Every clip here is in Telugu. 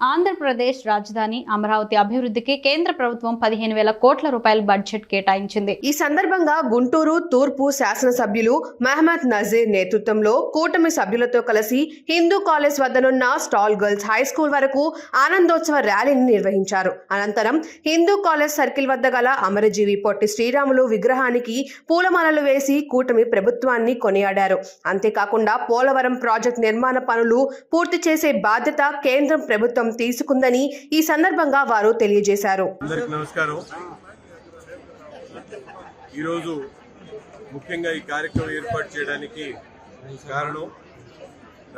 ఆంధ్రప్రదేశ్ రాజధాని అమరావతి అభివృద్ధికి కేంద్ర ప్రభుత్వం పదిహేను వేల కోట్ల రూపాయల బడ్జెట్ కేటాయించింది. ఈ సందర్భంగా గుంటూరు తూర్పు శాసనసభ్యులు మహమ్మద్ నజీర్ నేతృత్వంలో కూటమి సభ్యులతో కలిసి హిందూ కాలేజ్ వద్దనున్న స్టాల్ గర్ల్స్ హై స్కూల్ వరకు ఆనందోత్సవ ర్యాలీని నిర్వహించారు. అనంతరం హిందూ కాలేజ్ సర్కిల్ వద్ద గల అమరజీవి పొట్టి శ్రీరాములు విగ్రహానికి పూలమాలలు వేసి కూటమి ప్రభుత్వాన్ని కొనియాడారు. అంతేకాకుండా పోలవరం ప్రాజెక్ట్ నిర్మాణ పనులు పూర్తి చేసే బాధ్యత కేంద్రం ప్రభుత్వం తీసుకుందని ఈ సందర్భంగా వారు తెలియజేశారు. నమస్కారం. ఈరోజు ముఖ్యంగా ఈ కార్యక్రమం ఏర్పాటు చేయడానికి కారణం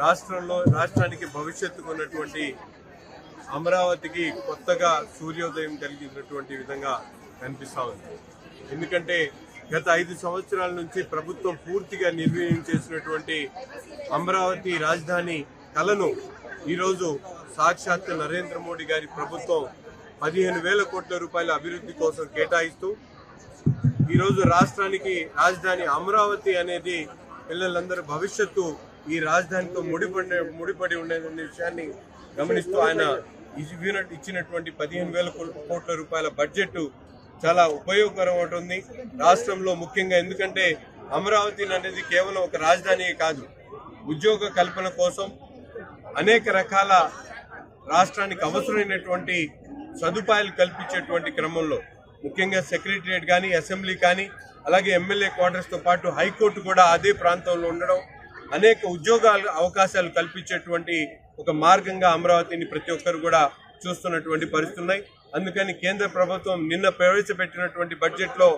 రాష్ట్రంలో రాష్ట్రానికి భవిష్యత్తుకు ఉన్నటువంటి అమరావతికి కొత్తగా సూర్యోదయం కలిగినటువంటి విధంగా కనిపిస్తా ఉంది. ఎందుకంటే గత ఐదు సంవత్సరాల నుంచి ప్రభుత్వం పూర్తిగా నిర్వీర్యం చేసినటువంటి అమరావతి రాజధాని కలను ఈరోజు సాక్షాత్ నరేంద్ర మోడీ గారి ప్రభుత్వం పదిహేను వేల కోట్ల రూపాయల అభివృద్ధి కోసం కేటాయిస్తూ ఈరోజు రాష్ట్రానికి రాజధాని అమరావతి అనేది పిల్లలందరి భవిష్యత్తు ఈ రాజధానితో ముడిపడి ముడిపడి ఉండేదనే విషయాన్ని గమనిస్తూ ఆయన ఇచ్చినటువంటి పదిహేను వేల కోట్ల రూపాయల బడ్జెట్ చాలా ఉపయోగకరం ఉంటుంది రాష్ట్రంలో ముఖ్యంగా. ఎందుకంటే అమరావతి అనేది కేవలం ఒక రాజధానియే కాదు ఉద్యోగ కల్పన కోసం అనేక రకాల రాష్ట్రానికి అవసరమైనటువంటి సదుపాయాలు కల్పించేటువంటి క్రమంలో ముఖ్యంగా సెక్రటరియట్ కానీ అసెంబ్లీ కానీ అలాగే ఎమ్మెల్యే క్వార్టర్స్తో పాటు హైకోర్టు కూడా అదే ప్రాంతంలో ఉండడం అనేక ఉద్యోగాల అవకాశాలు కల్పించేటువంటి ఒక మార్గంగా అమరావతిని ప్రతి ఒక్కరు కూడా చూస్తున్నటువంటి పరిస్థితున్నాయి అందుకని కేంద్ర ప్రభుత్వం నిన్న ప్రవేశపెట్టినటువంటి బడ్జెట్లో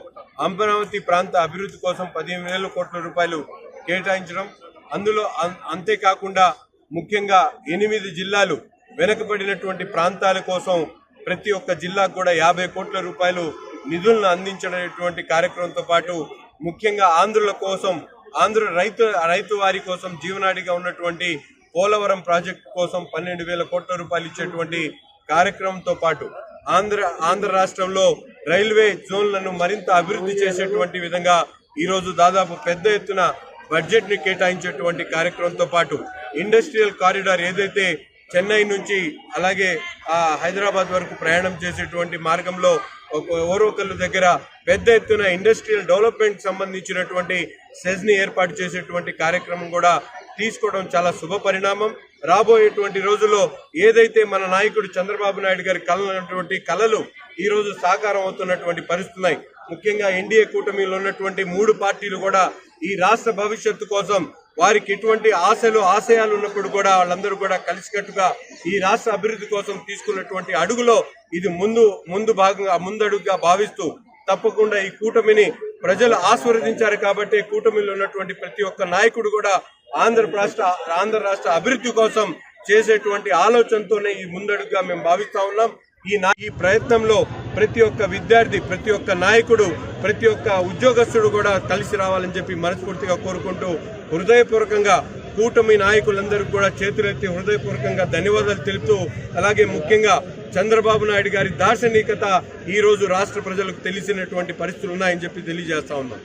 అమరావతి ప్రాంత అభివృద్ధి కోసం పదిహేను వేల కోట్ల రూపాయలు కేటాయించడం అందులో అంతేకాకుండా ముఖ్యంగా ఎనిమిది జిల్లాలు వెనుకబడినటువంటి ప్రాంతాల కోసం ప్రతి ఒక్క జిల్లాకు కూడా యాభై కోట్ల రూపాయలు నిధులను అందించడటువంటి కార్యక్రమంతో పాటు ముఖ్యంగా ఆంధ్రుల కోసం ఆంధ్ర రైతు రైతు వారి కోసం జీవనాడిగా ఉన్నటువంటి పోలవరం ప్రాజెక్టు కోసం పన్నెండు వేల కోట్ల రూపాయలు ఇచ్చేటువంటి కార్యక్రమంతో పాటు ఆంధ్ర ఆంధ్ర రాష్ట్రంలో రైల్వే జోన్లను మరింత అభివృద్ధి చేసేటువంటి విధంగా ఈరోజు దాదాపు పెద్ద ఎత్తున బడ్జెట్ని కేటాయించేటువంటి కార్యక్రమంతో పాటు ఇండస్ట్రియల్ కారిడార్ ఏదైతే చెన్నై నుంచి అలాగే హైదరాబాద్ వరకు ప్రయాణం చేసేటువంటి మార్గంలో ఒక దగ్గర పెద్ద ఎత్తున ఇండస్ట్రియల్ డెవలప్మెంట్ సంబంధించినటువంటి సెజ్ని ఏర్పాటు చేసేటువంటి కార్యక్రమం కూడా తీసుకోవడం చాలా శుభ పరిణామం. రాబోయేటువంటి రోజుల్లో ఏదైతే మన నాయకుడు చంద్రబాబు నాయుడు గారి కలనటువంటి కలలు ఈ రోజు సాకారం అవుతున్నటువంటి పరిస్థితులు ఉన్నాయి ముఖ్యంగా ఎన్డీఏ కూటమిలో ఉన్నటువంటి మూడు పార్టీలు కూడా ఈ రాష్ట్ర భవిష్యత్తు కోసం వారికి ఎటువంటి ఆశలు ఆశయాలు ఉన్నప్పుడు కూడా వాళ్ళందరూ కూడా కలిసికట్టుగా ఈ రాష్ట్ర అభివృద్ధి కోసం తీసుకున్నటువంటి అడుగులో ఇది ముందు ముందు భాగంగా ముందడుగుగా భావిస్తూ తప్పకుండా ఈ కూటమిని ప్రజలు ఆస్వాదించారు కాబట్టి కూటమిలో ఉన్నటువంటి ప్రతి ఒక్క నాయకుడు కూడా ఆంధ్ర రాష్ట్ర ఆంధ్ర రాష్ట్ర అభివృద్ధి కోసం చేసేటువంటి ఆలోచనతోనే ఈ ముందడుగుగా మేము భావిస్తా ఉన్నాం. ఈ ఈ ప్రయత్నంలో ప్రతి ఒక్క విద్యార్థి ప్రతి ఒక్క నాయకుడు ప్రతి ఒక్క ఉద్యోగస్తుడు కూడా కలిసి రావాలని చెప్పి మనస్ఫూర్తిగా కోరుకుంటూ హృదయపూర్వకంగా కూటమి నాయకులందరికీ కూడా చేతులెత్తి హృదయపూర్వకంగా ధన్యవాదాలు తెలుపుతూ అలాగే ముఖ్యంగా చంద్రబాబు నాయుడు గారి దార్శనికత ఈ రోజు రాష్ట్ర ప్రజలకు తెలిసినటువంటి పరిస్థితులు ఉన్నాయని చెప్పి తెలియజేస్తా ఉన్నాం.